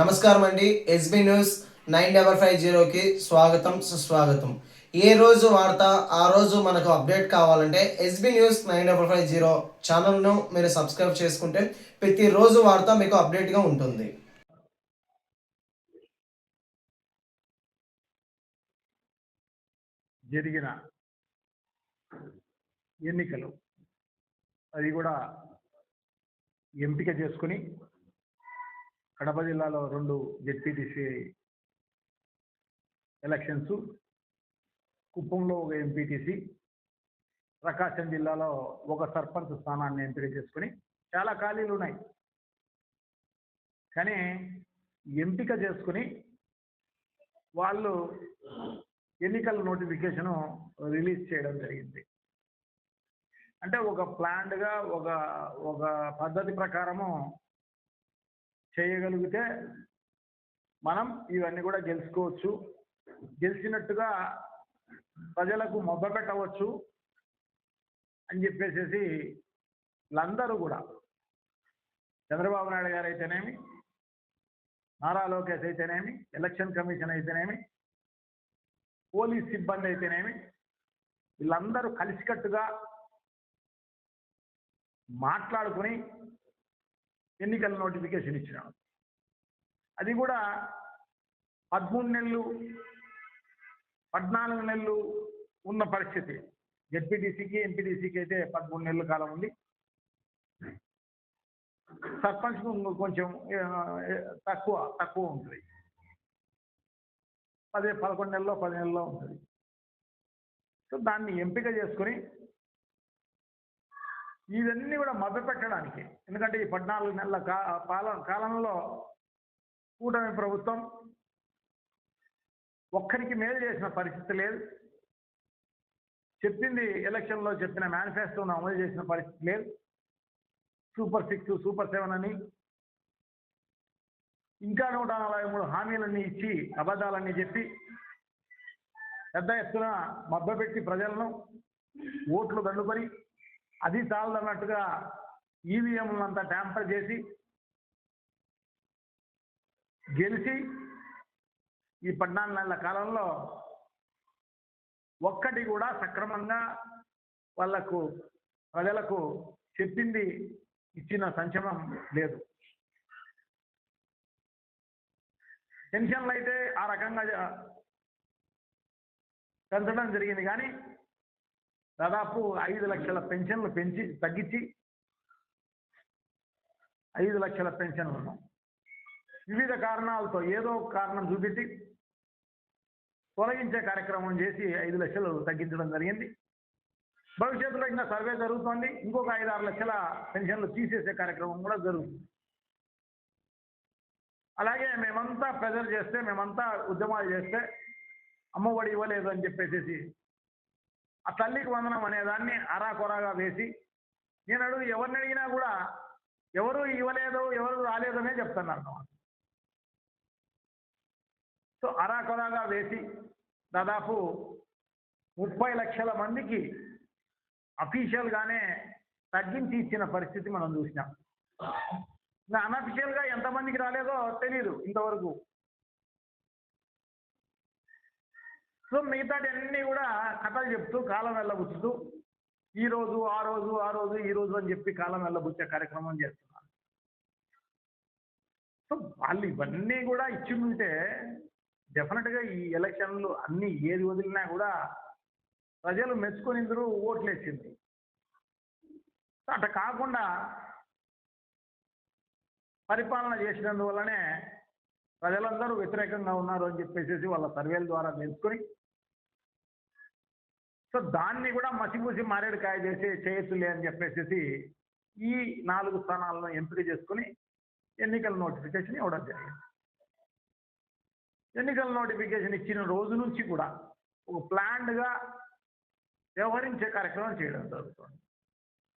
నమస్కారం అండి. SB news nine double five జీరోకి స్వాగతం సుస్వాగతం. ఏ రోజు వార్త ఆ రోజు మనకు అప్డేట్ కావాలంటే SB news nine double five zero ఛానల్ను మీరు సబ్స్క్రైబ్ చేసుకుంటే ప్రతిరోజు వార్త మీకు అప్డేట్గా ఉంటుంది. జరిగిన ఎన్నికలు అది కూడా ఎంపిక చేసుకుని కడప జిల్లాలో రెండు జెడ్పీటీసీ ఎలక్షన్స్ కుప్పంలో ఒక ఎంపీటీసీ ప్రకాశం జిల్లాలో ఒక సర్పంచ్ స్థానాన్ని ఎంపిక చేసుకుని చాలా ఖాళీలు ఉన్నాయి. కానీ ఎంపిక చేసుకుని వాళ్ళు ఎన్నికల నోటిఫికేషను రిలీజ్ చేయడం జరిగింది. అంటే ఒక ప్లాన్డ్గా ఒక ఒక పద్ధతి ప్రకారము చేయగలిగితే మనం ఇవన్నీ కూడా గెలుచుకోవచ్చు. గెలిచినట్టుగా ప్రజలకు మొబ్బ పెట్టవచ్చు అని చెప్పేసేసి వీళ్ళందరూ కూడా. చంద్రబాబు నాయుడు గారు అయితేనేమి నారా లోకేష్ అయితేనేమి ఎలక్షన్ కమిషన్ అయితేనేమి పోలీస్ సిబ్బంది అయితేనేమి వీళ్ళందరూ కలిసికట్టుగా మాట్లాడుకుని ఎన్నికల నోటిఫికేషన్ ఇచ్చినాడు అది కూడా పదమూడు నెలలు పద్నాలుగు నెలలు ఉన్న పరిస్థితి. జడ్పీటీసీకి ఎంపీటీసీకి అయితే పదమూడు నెలల కాలం ఉంది. సర్పంచ్ కొంచెం తక్కువ తక్కువ ఉంటుంది. పది పదకొండు నెలలో పది నెలలో ఉంటుంది. సో దాన్ని ఎంపిక చేసుకొని ఇవన్నీ కూడా మభ్యపెట్టడానికి ఎందుకంటే ఈ పద్నాలుగు నెలల కా పాల కాలంలో కూటమి ప్రభుత్వం ఒక్కరికి మేలు చేసిన పరిస్థితి లేదు. చెప్పింది ఎలక్షన్లో చెప్పిన మేనిఫెస్టోను అమలు చేసిన పరిస్థితి లేదు. సూపర్ సిక్స్ సూపర్ సెవెన్ అని. ఇంకా నూట నలభై మూడు హామీలన్నీ ఇచ్చి అబద్ధాలన్నీ చెప్పి పెద్ద ఎత్తున మభ్యపెట్టి ప్రజలను ఓట్లు దండుకొని అది చాలదన్నట్టుగా ఈవీఎంలంతా ట్యాంపర్ చేసి గెలిచి ఈ పద్నాలుగు నెలల కాలంలో ఒక్కటి కూడా సక్రమంగా వాళ్ళకు ప్రజలకు చెప్పింది ఇచ్చిన సంక్షేమం లేదు. పెన్షన్లు అయితే ఆ రకంగా పెంచడం జరిగింది కానీ దాదాపు ఐదు లక్షల పెన్షన్లు పెంచి తగ్గించి ఐదు లక్షల పెన్షన్లను ఉన్నాం. వివిధ కారణాలతో ఏదో ఒక కారణం చూపించి తొలగించే కార్యక్రమం చేసి ఐదు లక్షలు తగ్గించడం జరిగింది. భవిష్యత్తులో ఇంకా సర్వే జరుగుతోంది. ఇంకొక ఐదు ఆరు లక్షల పెన్షన్లు తీసేసే కార్యక్రమం కూడా జరుగుతుంది. అలాగే మేమంతా ప్రెజర్ చేస్తే మేమంతా ఉద్యమాలు చేస్తే అమ్మఒడి ఇవ్వలేదు అని చెప్పేసి ఆ తల్లికి వందనం అనేదాన్ని అరాకొరాగా వేసి నేను అడుగు ఎవరిని అడిగినా కూడా ఎవరు ఇవ్వలేదు ఎవరు రాలేదనే చెప్తున్నారు సో అరాకొరాగా వేసి దాదాపు ముప్పై లక్షల మందికి అఫీషియల్గానే తగ్గించి ఇచ్చిన పరిస్థితి మనం చూసినాం. ఇంకా అన్అఫీషియల్గా ఎంతమందికి రాలేదో తెలియదు ఇంతవరకు. సో మిగతావన్నీ కూడా కథలు చెప్తూ కాలం వెళ్ళబుచ్చుతూ ఈ రోజు ఆ రోజు ఆ రోజు ఈ రోజు అని చెప్పి కాలం వెళ్ళబుచ్చే కార్యక్రమం చేస్తున్నారు. సో వాళ్ళు ఇవన్నీ కూడా ఇచ్చి ఉంటే డెఫినెట్గా ఈ ఎలక్షన్లు అన్ని ఏది వదిలినా కూడా ప్రజలు మెచ్చుకొని ఇందరూ ఓట్లేసింది. సో అట్లా కాకుండా పరిపాలన చేసినందువల్లనే ప్రజలందరూ వ్యతిరేకంగా ఉన్నారు అని చెప్పేసి వాళ్ళ సర్వేల ద్వారా తెలుసుకొని సో దాన్ని కూడా మసిపూసి మారేడుకాయ చేసి చేయొచ్చులే అని చెప్పేసి ఈ నాలుగు స్థానాలను ఎంపిక చేసుకుని ఎన్నికల నోటిఫికేషన్ ఇవ్వడం జరిగింది. ఎన్నికల నోటిఫికేషన్ ఇచ్చిన రోజు నుంచి కూడా ఒక ప్లాన్డ్గా వ్యవహరించే కార్యక్రమం చేయడం జరుగుతుంది.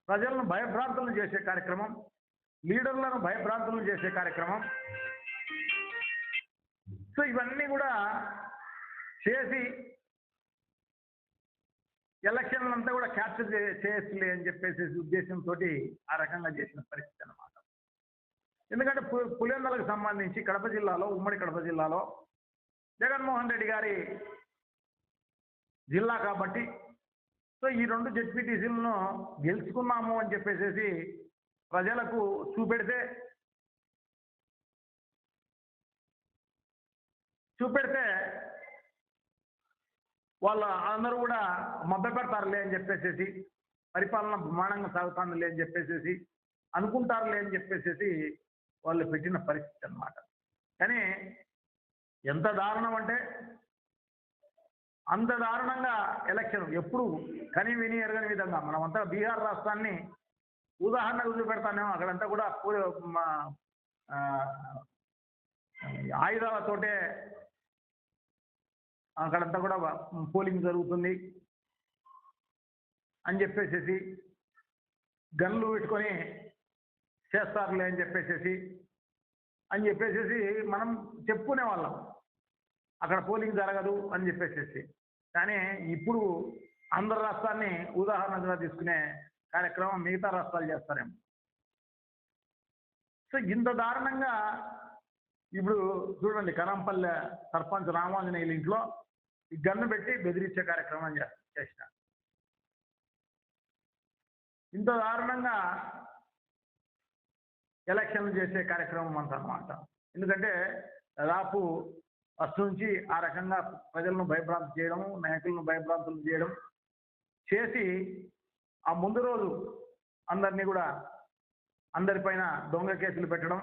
ప్రజలను భయభ్రాంతులు చేసే కార్యక్రమం లీడర్లను భయభ్రాంతులు చేసే కార్యక్రమం సో ఇవన్నీ కూడా చేసి ఎలక్షన్లు అంతా కూడా క్యాప్చర్ చేయొచ్చులే అని చెప్పేసి ఉద్దేశంతో ఆ రకంగా చేసిన పరిస్థితి అన్నమాట. ఎందుకంటే పు పులివెందులకు సంబంధించి కడప జిల్లాలో ఉమ్మడి కడప జిల్లాలో జగన్మోహన్ రెడ్డి గారి జిల్లా కాబట్టి సో ఈ రెండు జెడ్పీటీసీలను గెలుచుకున్నాము అని చెప్పేసి ప్రజలకు చూపెడితే చూపెడితే వాళ్ళు అందరూ కూడా మభ్యపెడతారులే అని చెప్పేసేసి పరిపాలన బ్రహ్మాండంగా సాగుతుందిలే అని చెప్పేసేసి అనుకుంటారులే అని చెప్పేసేసి వాళ్ళు పెట్టిన పరిస్థితి అన్నమాట. కానీ ఎంత దారుణం అంటే అంత దారుణంగా ఎలక్షన్ ఎప్పుడు కని విని ఎరగని విధంగా మనమంతా బీహార్ రాష్ట్రాన్ని ఉదాహరణకు చూపెడతానేమో అక్కడంతా కూడా ఆయుధాలతోటే అక్కడంతా కూడా పోలింగ్ జరుగుతుంది అని చెప్పేసేసి గన్లు పెట్టుకొని చేస్తారులే అని చెప్పేసేసి అని చెప్పేసేసి మనం చెప్పుకునే వాళ్ళం. అక్కడ పోలింగ్ జరగదు అని చెప్పేసేసి. కానీ ఇప్పుడు ఆంధ్ర రాష్ట్రాన్ని ఉదాహరణగా తీసుకునే కార్యక్రమం మిగతా రాష్ట్రాలు చేస్తారేమో. సో ఇంత దారుణంగా ఇప్పుడు చూడండి కరంపల్లె సర్పంచ్ రామాంజనేయుల ఇంట్లో గన్ను పెట్టి బెదిరించే కార్యక్రమం చే- చేసిన. ఇంత దారుణంగా ఎలక్షన్లు చేసే కార్యక్రమం అంత ఎందుకంటే దాదాపు ఫస్ట్ నుంచి ఆ రకంగా ప్రజలను భయభ్రాంతి చేయడం నాయకులను భయభ్రాంతులు చేయడం చేసి ఆ ముందు రోజు అందరినీ కూడా అందరిపైన దొంగ కేసులు పెట్టడం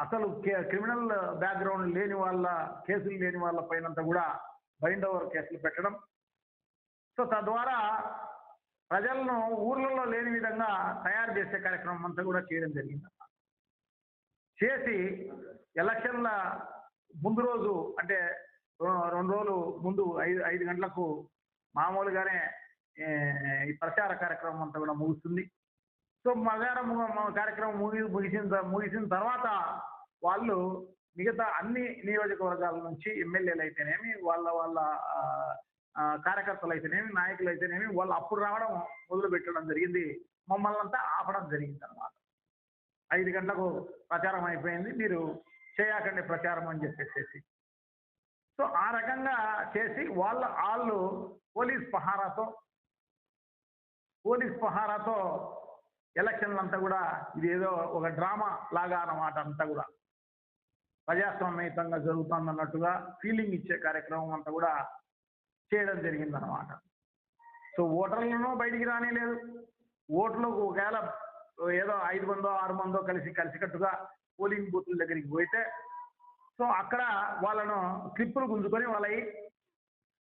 అసలు కే- క్రిమినల్ బ్యాక్గ్రౌండ్ లేని వాళ్ళ కేసులు లేని వాళ్ళ పైనంతా కూడా బైండ్ ఓవర్ కేసులు పెట్టడం. సో తద్వారా ప్రజలను ఊర్లలో లేని విధంగా తయారు చేసే కార్యక్రమం అంతా కూడా చేయడం జరిగింది. చేసి ఎలక్షన్ల ముందు రోజు అంటే రెండు రోజులు ముందు ఐదు ఐదు గంటలకు మామూలుగానే ఈ ప్రచార కార్యక్రమం అంతా కూడా ముగుస్తుంది. సో మగారం కార్యక్రమం ముగి ముగిసిన ముగిసిన తర్వాత వాళ్ళు మిగతా అన్ని నియోజకవర్గాల నుంచి ఎమ్మెల్యేలు అయితేనేమి వాళ్ళ వాళ్ళ కార్యకర్తలు అయితేనేమి నాయకులు అయితేనేమి వాళ్ళు అప్పుడు రావడం మొదలు పెట్టడం జరిగింది. మమ్మల్ని అంతా ఆపడం జరిగింది అనమాట ఐదు గంటలకు ప్రచారం అయిపోయింది. మీరు చేయకండి ప్రచారం అని చెప్పేసి సో ఆ రకంగా చేసి వాళ్ళ వాళ్ళు పోలీస్ పహారాతో పోలీస్ పహారాతో ఎలక్షన్లు అంతా కూడా ఇది ఏదో ఒక డ్రామా లాగా అన్నమాట అంతా కూడా. ప్రజాస్వామ్యయుతంగా జరుగుతుంది అన్నట్టుగా ఫీలింగ్ ఇచ్చే కార్యక్రమం అంతా కూడా చేయడం జరిగిందనమాట సో ఓటర్లను బయటికి రానేలేదు. ఓట్లు ఒకవేళ ఏదో ఐదు మందో ఆరు మందో కలిసి కలిసికట్టుగా పోలింగ్ బూత్ల దగ్గరికి పోయితే సో అక్కడ వాళ్ళను క్లిప్పులు గుంజుకొని వాళ్ళవి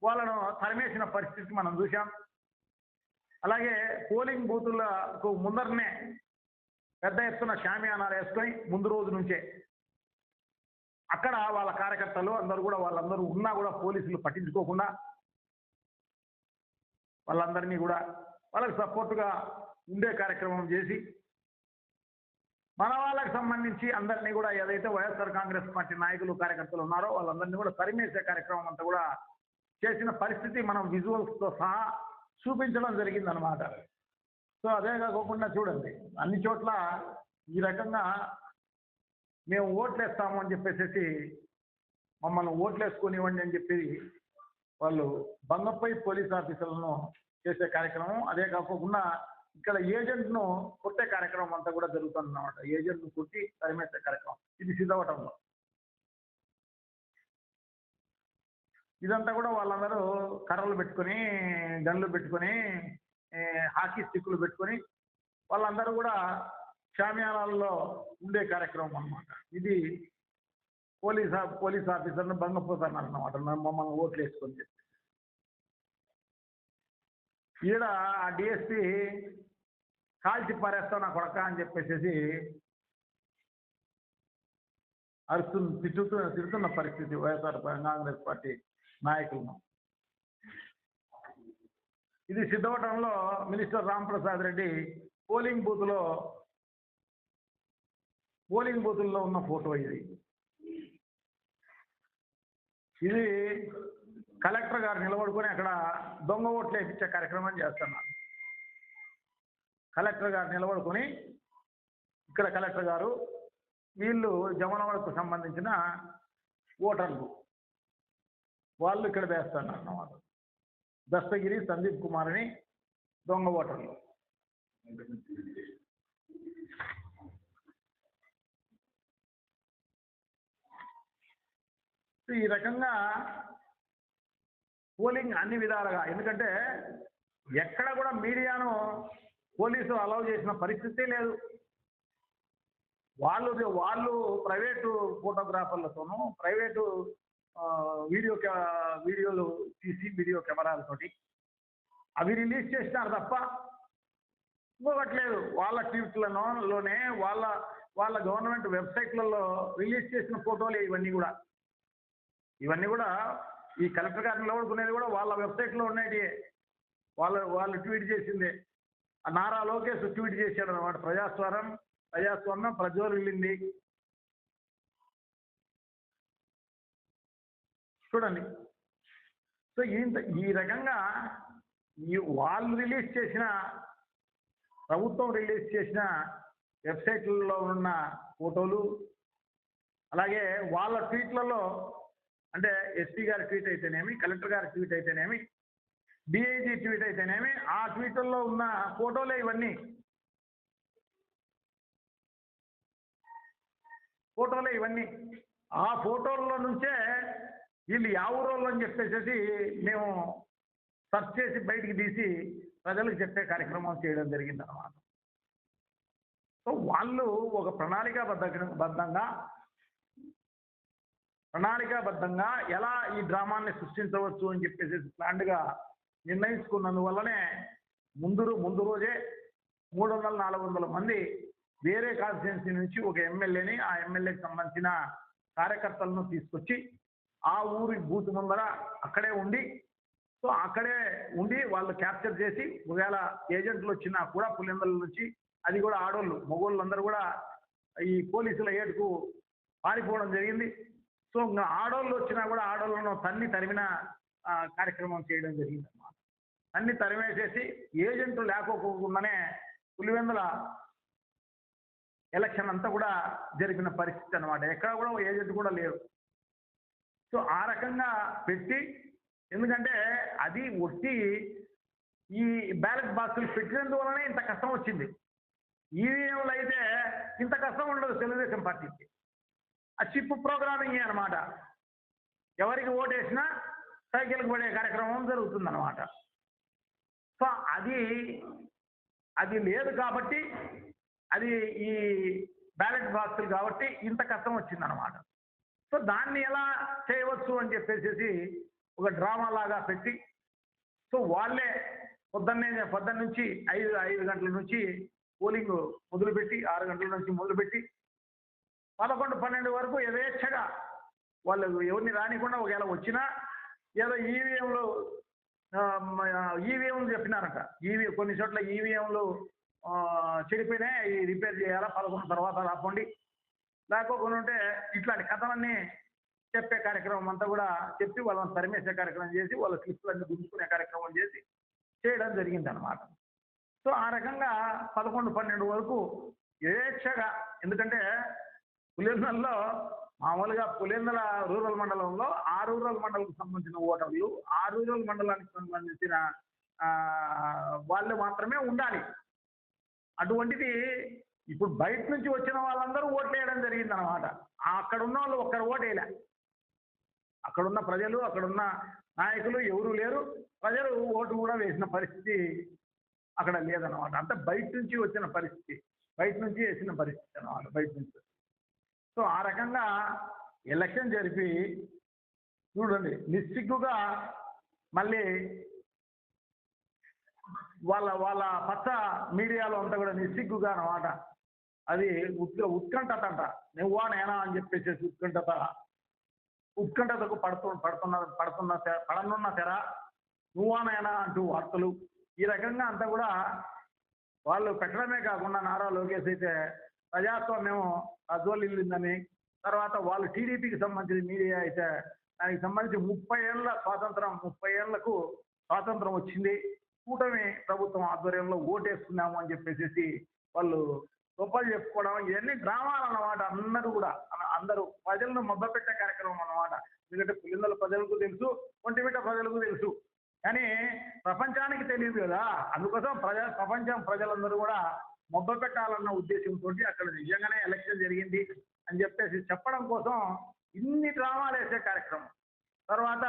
వాళ్ళను తరిమేసిన పరిస్థితి మనం చూసాం అలాగే పోలింగ్ బూతులకు ముందరనే పెద్ద ఎత్తున షామియానాలు వేసుకొని ముందు రోజు నుంచే అక్కడ వాళ్ళ కార్యకర్తలు అందరూ కూడా వాళ్ళందరూ ఉన్నా కూడా పోలీసులు పట్టించుకోకుండా వాళ్ళందరినీ కూడా వాళ్ళకి సపోర్టుగా ఉండే కార్యక్రమం చేసి మన వాళ్ళకి సంబంధించి అందరినీ కూడా ఏదైతే వైఎస్ఆర్ కాంగ్రెస్ పార్టీ నాయకులు కార్యకర్తలు ఉన్నారో వాళ్ళందరినీ కూడా తరిమేసే కార్యక్రమం అంతా కూడా చేసిన పరిస్థితి మనం విజువల్స్తో సహా చూపించడం జరిగిందనమాట సో అదే కాకుండా చూడండి అన్ని చోట్ల ఈ రకంగా మేము ఓట్లేస్తాము అని చెప్పేసి మమ్మల్ని ఓట్లు వేసుకొనివ్వండి అని చెప్పి వాళ్ళు బంగపై పోలీస్ ఆఫీసర్లను చేసే కార్యక్రమం అదే కాకుండా ఇక్కడ ఏజెంట్ను కొట్టే కార్యక్రమం అంతా కూడా జరుగుతుంది అన్నమాట ఏజెంట్ను కొట్టి తరిమేసే కార్యక్రమం. ఇది సిద్ధవటంలో. ఇదంతా కూడా వాళ్ళందరూ కర్రలు పెట్టుకొని గన్లు పెట్టుకొని హాకీ స్టిక్కులు పెట్టుకొని వాళ్ళందరూ కూడా షామియానాల్లో ఉండే కార్యక్రమం అన్నమాట. ఇది పోలీస్ ఆ- పోలీస్ ఆఫీసర్ను భంగపోతున్నారు అన్నమాట మమ్మల్ని ఓట్లు వేసుకొని చెప్పి. ఈడ ఆ డిఎస్పి కాల్చి పారేస్తావు నా కొడక అని చెప్పేసి అరుస్తు తిట్టుతున్న తిడుతున్న పరిస్థితి వైఎస్ఆర్ కాంగ్రెస్ పార్టీ నాయకులను ఇది సిద్ధవటంలో మినిస్టర్ రాంప్రసాద్ రెడ్డి పోలింగ్ బూత్లో పోలింగ్ బూతుల్లో ఉన్న ఫోటో ఇది. ఇది కలెక్టర్ గారు నిలబడుకొని అక్కడ దొంగ ఓట్లు వేయించే కార్యక్రమం చేస్తున్నారు. కలెక్టర్ గారు నిలబడుకొని ఇక్కడ కలెక్టర్ గారు వీళ్ళు జమనవాడకు సంబంధించిన ఓటర్లు. వాళ్ళు ఇక్కడ వేస్తున్నారు అన్నమాట దస్తగిరి సందీప్ కుమార్ అని దొంగ ఓటర్లు. ఈ రకంగా పోలింగ్ అన్ని విధాలుగా ఎందుకంటే ఎక్కడ కూడా మీడియాను పోలీసులు అలౌ చేసిన పరిస్థితి లేదు. వాళ్ళు వాళ్ళు ప్రైవేటు ఫోటోగ్రాఫర్లతోనూ ప్రైవేటు వీడియో కె- వీడియోలు తీసి వీడియో కెమెరాలతోటి. అవి రిలీజ్ చేసినారు తప్ప ఇంకొకట్లేదు వాళ్ళ ట్వీట్లలో లోనే వాళ్ళ వాళ్ళ గవర్నమెంట్ వెబ్సైట్లలో రిలీజ్ చేసిన ఫోటోలే ఇవన్నీ కూడా. ఇవన్నీ కూడా ఈ కలెక్టర్ గారిని నిలబడుకునేది కూడా వాళ్ళ వెబ్సైట్లో ఉన్నాయి వాళ్ళ వాళ్ళు ట్వీట్ చేసిందే. ఆ నారా లోకేష్ ట్వీట్ చేశాడు అనమాట ప్రజాస్వామ్యం ప్రజాస్వామ్యం ప్రజ్వలిల్లింది. చూడండి. సో ఇంత ఈ రకంగా ఈ వాళ్ళు రిలీజ్ చేసిన ప్రభుత్వం రిలీజ్ చేసిన వెబ్సైట్లలో ఉన్న ఫోటోలు అలాగే వాళ్ళ ట్వీట్లలో అంటే ఎస్పీ గారి ట్వీట్ అయితేనేమి కలెక్టర్ గారి ట్వీట్ అయితేనేమి డిఐజీ ట్వీట్ అయితేనేమి ఆ ట్వీట్లలో ఉన్న ఫోటోలే ఇవన్నీ. ఫోటోలే ఇవన్నీ. ఆ ఫోటోల్లో నుంచే వీళ్ళు యావూరోళ్ళు అని చెప్పేసి మేము సర్చ్ చేసి బయటికి తీసి ప్రజలకు చెప్పే కార్యక్రమం చేయడం జరిగింది అన్నమాట. సో వాళ్ళు ఒక ప్రణాళికాబద్ధ బద్ధంగా ప్రణాళికాబద్ధంగా ఎలా ఈ డ్రామాన్ని సృష్టించవచ్చు అని చెప్పేసి ప్లాన్డ్గా నిర్ణయించుకున్నందువల్లనే ముందు ముందు రోజే మూడు వందల నాలుగు వందల మంది వేరే కాన్స్టిట్యున్సీ నుంచి ఒక ఎమ్మెల్యేని ఆ ఎమ్మెల్యేకి సంబంధించిన కార్యకర్తలను తీసుకొచ్చి ఆ ఊరి బూత్ ముందర అక్కడే ఉండి సో అక్కడే ఉండి వాళ్ళు క్యాప్చర్ చేసి ఒకవేళ ఏజెంట్లు వచ్చినా కూడా పులిందల నుంచి అది కూడా ఆడోళ్ళు మగోళ్ళు అందరూ కూడా ఈ పోలీసుల ఏటుకు పారిపోవడం జరిగింది. సో ఇంకా ఆడోళ్ళు వచ్చినా కూడా ఆడోళ్ళను తన్ని తరిమిన కార్యక్రమం చేయడం జరిగింది అన్నమాట అన్ని తరిమేసేసి ఏజెంట్లు లేకోకుండానే పులివెందుల ఎలక్షన్ అంతా కూడా జరిపిన పరిస్థితి అన్నమాట. ఎక్కడ కూడా ఏజెంట్ కూడా లేరు సో ఆ రకంగా పెట్టి ఎందుకంటే అది ఒట్టి ఈ బ్యాలెట్ బాక్సులు పెట్టినందువలనే ఇంత కష్టం వచ్చింది. ఈవీఎంలు అయితే ఇంత కష్టం ఉండదు తెలుగుదేశం పార్టీకి. ఆ చిప్ ప్రోగ్రామింగ్ అనమాట ఎవరికి ఓటేసినా సైకిల్కి పడే కార్యక్రమం జరుగుతుందన్నమాట. సో అది అది లేదు కాబట్టి అది ఈ బ్యాలెట్ బాక్సులు కాబట్టి ఇంత కష్టం వచ్చిందనమాట సో దాన్ని ఎలా చేయవచ్చు అని చెప్పేసి ఒక డ్రామా లాగా పెట్టి సో వాళ్ళే పొద్దున్నే పొద్దున్న నుంచి ఐదు ఐదు గంటల నుంచి పోలింగ్ మొదలుపెట్టి ఆరు గంటల నుంచి మొదలుపెట్టి పదకొండు పన్నెండు వరకు యథేచ్ఛగా వాళ్ళు ఎవరిని రానికుండా ఒకవేళ వచ్చినా ఏదో ఈవీఎంలు ఈవీఎంలు చెప్పినారట. ఈవీ కొన్ని చోట్ల ఈవీఎంలు చెడిపోయినాయి రిపేర్ చేయాలా పదకొండు తర్వాత రాకండి లేకోకుండా ఉంటే ఇట్లాంటి కథలన్నీ చెప్పే కార్యక్రమం అంతా కూడా చెప్పి వాళ్ళని తరిమేసే కార్యక్రమం చేసి వాళ్ళ స్లిప్లన్నీ గుంజుకునే కార్యక్రమం చేసి చేయడం జరిగింది అనమాట సో ఆ రకంగా పదకొండు పన్నెండు వరకు యథేచ్ఛగా ఎందుకంటే పులిందల్లో మామూలుగా పులిందల రూరల్ మండలంలో ఆ రూరల్ మండలంకు సంబంధించిన ఓటర్లు ఆ రూరల్ మండలానికి సంబంధించిన ఆ, వాళ్ళు మాత్రమే ఉండాలి. అటువంటిది ఇప్పుడు బయట నుంచి వచ్చిన వాళ్ళందరూ ఓట్లు వేయడం జరిగింది అనమాట అక్కడ ఉన్న వాళ్ళు ఒక్కరు ఓటు వేయలే అక్కడున్న ప్రజలు అక్కడున్న నాయకులు ఎవరూ లేరు. ప్రజలు ఓటు కూడా వేసిన పరిస్థితి అక్కడ లేదన్నమాట. అంతా బయట నుంచి వచ్చిన పరిస్థితి. బయట నుంచి వేసిన పరిస్థితి అన్నమాట. బయట నుంచి. సో ఆ రకంగా ఎలక్షన్ జరిపి చూడండి నిస్సిగ్గుగా మళ్ళీ వాళ్ళ వాళ్ళ పచ్చ మీడియాలో అంతా కూడా నిస్సిగ్గుగా అన్నమాట. అది ఉత్క ఉత్కంఠత అంట నువ్వా నేనా అని చెప్పేసేసి ఉత్కంఠత. ఉత్కంఠతకు పడుతు పడుతున్న పడుతున్న తె- పడనున్న తెర నువ్వా నేనా అంటూ వార్తలు. ఈ రకంగా అంతా కూడా వాళ్ళు పెట్టడమే కాకుండా నారా లోకేష్ అయితే ప్రజాస్వామ్యం అజ్వలిల్లిందని తర్వాత వాళ్ళు టీడీపీకి సంబంధించిన మీడియా అయితే దానికి సంబంధించి ముప్పై ఏళ్ళ స్వాతంత్రం ముప్పై ఏళ్ళకు స్వాతంత్రం వచ్చింది. కూటమి ప్రభుత్వం ఆధ్వర్యంలో ఓటేసుకున్నాము అని చెప్పేసి వాళ్ళు గొప్పలు చెప్పుకోవడం ఇవన్నీ డ్రామాలు అన్నమాట అందరూ కూడా. అందరూ ప్రజలను మొబ్బపెట్టే కార్యక్రమం అన్నమాట. ఎందుకంటే పులిందల ప్రజలకు తెలుసు ఒంటిమిట్ట ప్రజలకు తెలుసు. కానీ ప్రపంచానికి తెలియదు కదా. అందుకోసం ప్రజ ప్రపంచం ప్రజలందరూ కూడా మొబ్బ పెట్టాలన్న ఉద్దేశంతో అక్కడ నిజంగానే ఎలక్షన్ జరిగింది అని చెప్పేసి చెప్పడం కోసం ఇన్ని డ్రామాలు వేసే కార్యక్రమం. తర్వాత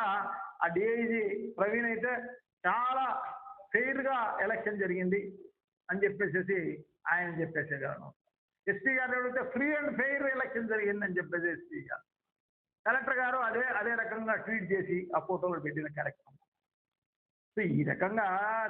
ఆ డిఐజీ ప్రవీణ్ అయితే చాలా ఫెయిర్గా ఎలక్షన్ జరిగింది అని చెప్పేసి ఆయన చెప్పేసేగాను ఎస్పీ గారు అడిగితే ఫ్రీ అండ్ ఫెయిర్ ఎలక్షన్ జరిగిందని చెప్పేది చెప్పేసి ఎస్పీ గారు. కలెక్టర్ గారు అదే అదే రకంగా ట్వీట్ చేసి ఆ ఫోటోలు పెట్టిన కార్యక్రమం. సో ఈ రకంగా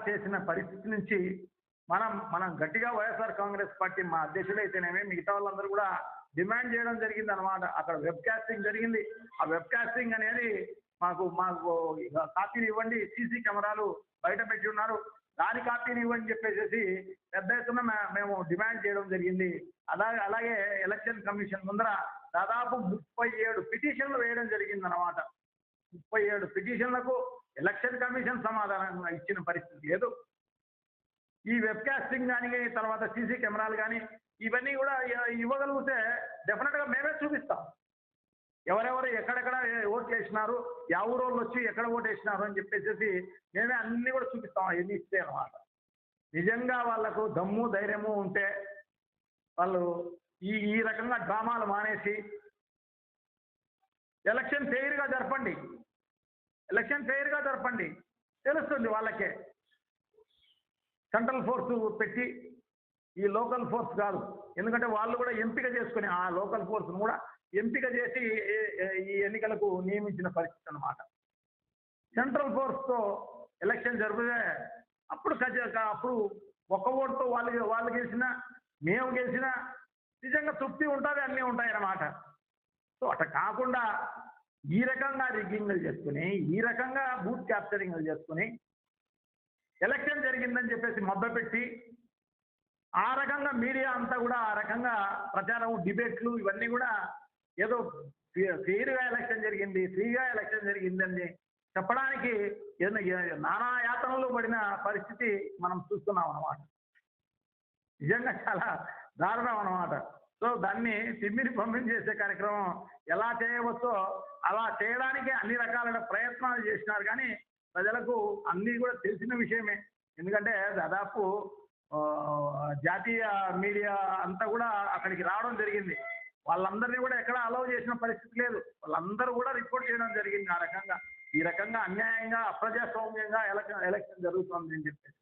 చేసిన పరిస్థితి నుంచి మనం మనం గట్టిగా వైఎస్ఆర్ కాంగ్రెస్ పార్టీ మా అధ్యక్షుడు అయితేనేమి మిగతా వాళ్ళందరూ కూడా డిమాండ్ చేయడం జరిగింది అనమాట అక్కడ వెబ్ కాస్టింగ్ జరిగింది. ఆ వెబ్ కాస్టింగ్ అనేది మాకు మాకు కాపీలు ఇవ్వండి. సీసీ కెమెరాలు బయట పెట్టి ఉన్నారు. దాని కాపీని ఇవ్వని చెప్పేసి పెద్ద ఎత్తున మే- మేము డిమాండ్ చేయడం జరిగింది. అలాగే అలాగే ఎలక్షన్ కమిషన్ ముందర దాదాపు ముప్పై ఏడు పిటిషన్లు వేయడం జరిగింది అనమాట ముప్పై ఏడు పిటిషన్లకు ఎలక్షన్ కమిషన్ సమాధానం ఇచ్చిన పరిస్థితి లేదు. ఈ వెబ్కాస్టింగ్ కానీ తర్వాత సీసీ కెమెరాలు కానీ ఇవన్నీ కూడా ఇవ్వగలిగితే డెఫినెట్గా మేమే చూపిస్తాం. ఎవరెవరు ఎక్కడెక్కడ ఓట్లు వేసినారు యా ఊరోళ్ళు వచ్చి ఎక్కడ ఓటు వేసినారు అని చెప్పేసి మేమే అన్ని కూడా చూపిస్తాం అవన్నీ ఇస్తే అనమాట నిజంగా వాళ్ళకు దమ్ము ధైర్యము ఉంటే వాళ్ళు ఈ ఈ రకంగా డ్రామాలు మానేసి ఎలక్షన్ ఫెయిర్గా జరపండి. ఎలక్షన్ ఫెయిర్గా జరపండి. తెలుస్తుంది వాళ్ళకే. సెంట్రల్ ఫోర్స్ పెట్టి ఈ లోకల్ ఫోర్స్ కాదు. ఎందుకంటే వాళ్ళు కూడా ఎంపిక చేసుకుని ఆ లోకల్ ఫోర్స్ను కూడా ఎంపిక చేసి ఈ ఎన్నికలకు నియమించిన పరిస్థితి అన్నమాట. సెంట్రల్ ఫోర్స్తో ఎలక్షన్ జరిపితే అప్పుడు అప్పుడు ఒక్క ఓటుతో వాళ్ళు వాళ్ళు గెలిచినా మేము గెలిచినా నిజంగా తృప్తి ఉంటుంది అన్నీ ఉంటాయి అన్నమాట. సో అట్లా కాకుండా ఈ రకంగా రిగ్గింగ్లు చేసుకుని ఈ రకంగా బూత్ క్యాప్చరింగ్లు చేసుకుని ఎలక్షన్ జరిగిందని చెప్పేసి మభ్యపెట్టి ఆ రకంగా మీడియా అంతా కూడా ఆ రకంగా ప్రచారం డిబేట్లు ఇవన్నీ కూడా ఏదో ఫెయిర్గా ఎలక్షన్ జరిగింది ఫ్రీగా ఎలక్షన్ జరిగిందని చెప్పడానికి ఏదో నానా యాతనలు పడిన పరిస్థితి మనం చూస్తున్నాం అన్నమాట. నిజంగా చాలా దారుణం అన్నమాట. సో దాన్ని తిమ్మిరి పంపిణీ చేసే కార్యక్రమం ఎలా చేయవచ్చో అలా చేయడానికి అన్ని రకాలైన ప్రయత్నాలు చేసినారు. కానీ ప్రజలకు అన్నీ కూడా తెలిసిన విషయమే. ఎందుకంటే దాదాపు జాతీయ మీడియా అంతా కూడా అక్కడికి రావడం జరిగింది. వాళ్ళందరినీ కూడా ఎక్కడ అలౌ చేసిన పరిస్థితి లేదు. వాళ్ళందరూ కూడా రిపోర్ట్ చేయడం జరిగింది. ఆ రకంగా ఈ రకంగా అన్యాయంగా అప్రజాస్వామ్యంగా ఎలక్షన్ ఎలక్షన్ జరుగుతోంది అని చెప్పేసి.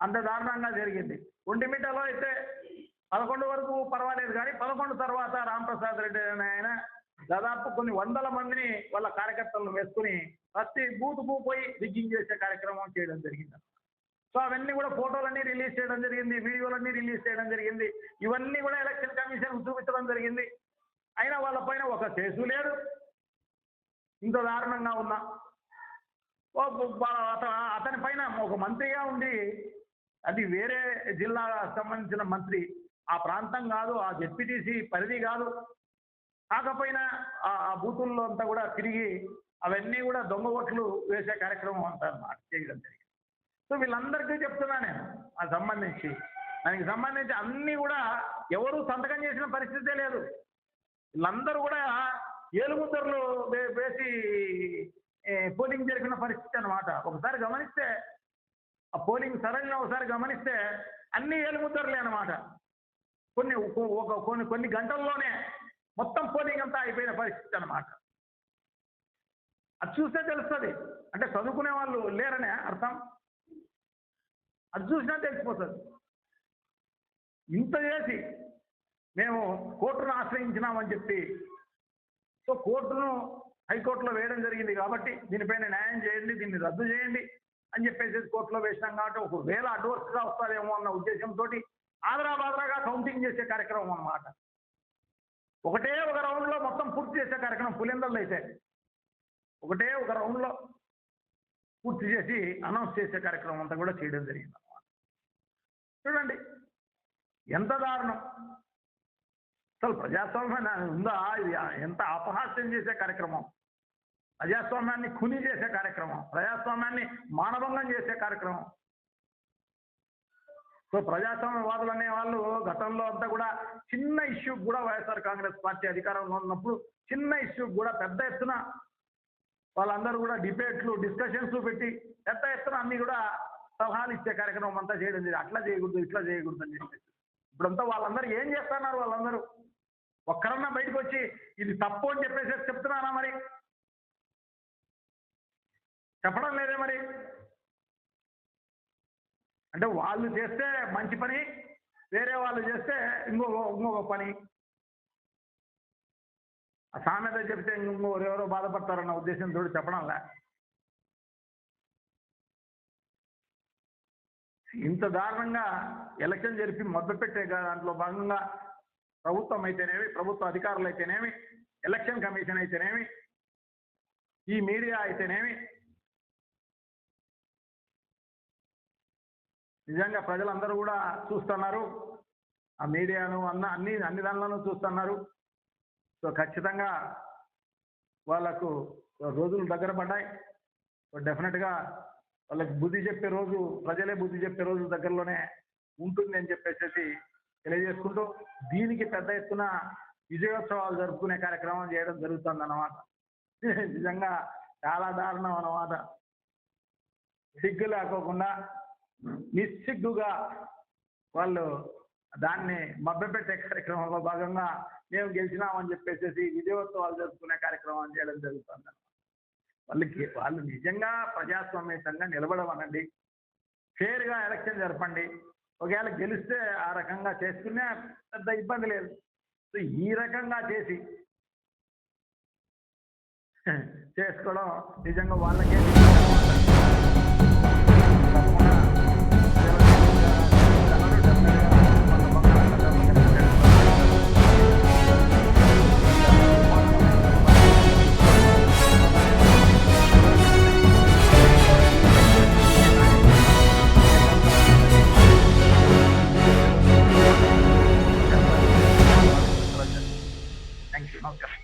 అంత దారుణంగా జరిగింది. ఒంటిమిట్టలో అయితే పదకొండు వరకు పర్వాలేదు కానీ పదకొండు తర్వాత రాంప్రసాద్ రెడ్డి అనే ఆయన దాదాపు కొన్ని వందల మందిని వాళ్ళ కార్యకర్తలను వేసుకుని ప్రతి బూత్కు పోయి రిగ్గింగ్ చేసే కార్యక్రమం చేయడం జరిగింది. సో అవన్నీ కూడా ఫోటోలన్నీ రిలీజ్ చేయడం జరిగింది వీడియోలన్నీ రిలీజ్ చేయడం జరిగింది. ఇవన్నీ కూడా ఎలక్షన్ కమిషన్ చూపించడం జరిగింది. అయినా వాళ్ళ పైన ఒక కేసు లేదు. ఇంత దారుణంగా ఉన్నా ఓ అతని పైన ఒక మంత్రిగా ఉండి అది వేరే జిల్లా సంబంధించిన మంత్రి. ఆ ప్రాంతం కాదు ఆ జెడ్పీటీసీ పరిధి కాదు. కాకపోయినా ఆ ఆ బూతుల్లో అంతా కూడా తిరిగి అవన్నీ కూడా దొంగ ఓట్లు వేసే కార్యక్రమం అంతా చేయడం జరిగింది. సో వీళ్ళందరికీ చెప్తున్నా నేను ఆ సంబంధించి. దానికి సంబంధించి అన్నీ కూడా ఎవరు సంతకం చేసిన పరిస్థితే లేదు. వీళ్ళందరూ కూడా ఏలుముద్రలు వే- వేసి పోలింగ్ జరిపిన పరిస్థితి అన్నమాట. ఒకసారి గమనిస్తే ఆ పోలింగ్ సరళిని ఒకసారి గమనిస్తే అన్ని ఏలుముద్రలే అనమాట కొన్ని ఒక- కొన్ని కొన్ని గంటల్లోనే మొత్తం పోలింగ్ అంతా అయిపోయిన పరిస్థితి అన్నమాట. అది చూస్తే తెలుస్తుంది. అంటే చదువుకునే వాళ్ళు లేరనే అర్థం? అది చూసినా తెలిసిపోతుంది. ఇంత చేసి మేము కోర్టును ఆశ్రయించినామని చెప్పి సో కోర్టును హైకోర్టులో వేయడం జరిగింది కాబట్టి దీనిపైన న్యాయం చేయండి దీన్ని రద్దు చేయండి అని చెప్పేసి కోర్టులో వేసినాం కాబట్టి ఒకవేళ అడ్వర్స్గా వస్తారేమో అన్న ఉద్దేశంతో ఆదరాబాదరాగా కౌంటింగ్ చేసే కార్యక్రమం అన్నమాట. ఒకటే ఒక రౌండ్లో మొత్తం పూర్తి చేసే కార్యక్రమం పులిందల్లో అయితే ఒకటే ఒక రౌండ్లో పూర్తి చేసి అనౌన్స్ చేసే కార్యక్రమం అంతా కూడా చేయడం జరిగింది అన్నమాట. చూడండి ఎంత దారుణం. అసలు ప్రజాస్వామ్యం ఉందా? ఇది ఎంత అపహాస్యం చేసే కార్యక్రమం. ప్రజాస్వామ్యాన్ని ఖుని చేసే కార్యక్రమం. ప్రజాస్వామ్యాన్ని మానభంగం చేసే కార్యక్రమం. సో ప్రజాస్వామ్యవాదులు అనే వాళ్ళు గతంలో అంతా కూడా చిన్న ఇష్యూ కూడా వైఎస్ఆర్ కాంగ్రెస్ పార్టీ అధికారంలో ఉన్నప్పుడు చిన్న ఇష్యూ కూడా పెద్ద ఎత్తున వాళ్ళందరూ కూడా డిబేట్లు డిస్కషన్స్ పెట్టి పెద్ద ఎత్తున అన్ని కూడా సలహాలు ఇచ్చే కార్యక్రమం అంతా చేయడం జరిగింది అట్లా చేయకూడదు ఇట్లా చేయకూడదు అని చెప్పేసి. ఇప్పుడంతా వాళ్ళందరూ ఏం చేస్తున్నారు వాళ్ళందరూ? ఒక్కరన్నా బయటకు వచ్చి ఇది తప్పు అని చెప్పేసి చెప్తున్నారా మరి? చెప్పడం లేదే మరి. అంటే వాళ్ళు చేస్తే మంచి పని వేరే వాళ్ళు చేస్తే ఇంకొక ఇంకొక పని. సామెత చెప్తే ఇంకొకరు ఎవరెవరో బాధపడతారన్న ఉద్దేశంతో చెప్పడంలే? ఇంత దారుణంగా ఎలక్షన్ జరిపి మొదలుపెట్టే దాంట్లో భాగంగా ప్రభుత్వం అయితేనేమి ప్రభుత్వ అధికారులు అయితేనేమి ఎలక్షన్ కమిషన్ అయితేనేమి ఈ మీడియా అయితేనేమి నిజంగా ప్రజలందరూ కూడా చూస్తున్నారు. ఆ మీడియాను అన్న అన్ని అన్ని దానిలోనూ చూస్తున్నారు. సో ఖచ్చితంగా వాళ్ళకు రోజులు దగ్గర పడ్డాయి. సో డెఫినెట్గా వాళ్ళకి బుద్ధి చెప్పే రోజు ప్రజలే బుద్ధి చెప్పే రోజు దగ్గరలోనే ఉంటుంది అని చెప్పేసి తెలియజేసుకుంటూ దీనికి పెద్ద ఎత్తున విజయోత్సవాలు జరుపుకునే కార్యక్రమం చేయడం జరుగుతుంది అన్నమాట నిజంగా చాలా దారుణం అన్నమాట. సిగ్గు లేకోకుండా నిస్సిగ్గుగా వాళ్ళు దాన్ని మభ్యపెట్టే కార్యక్రమంలో భాగంగా మేము గెలిచినామని చెప్పేసి విజయోత్సవాలు జరుపుకునే కార్యక్రమం చేయడం జరుగుతుంది. వాళ్ళకి వాళ్ళు నిజంగా ప్రజాస్వామ్యతంగా నిలబడమనండి. ఫేర్గా ఎలక్షన్ జరపండి. ఒకవేళ గెలిస్తే ఆ రకంగా చేసుకునే పెద్ద ఇబ్బంది లేదు. సో ఈ రకంగా చేసి చేసుకోవడం నిజంగా వాళ్ళకే Merci.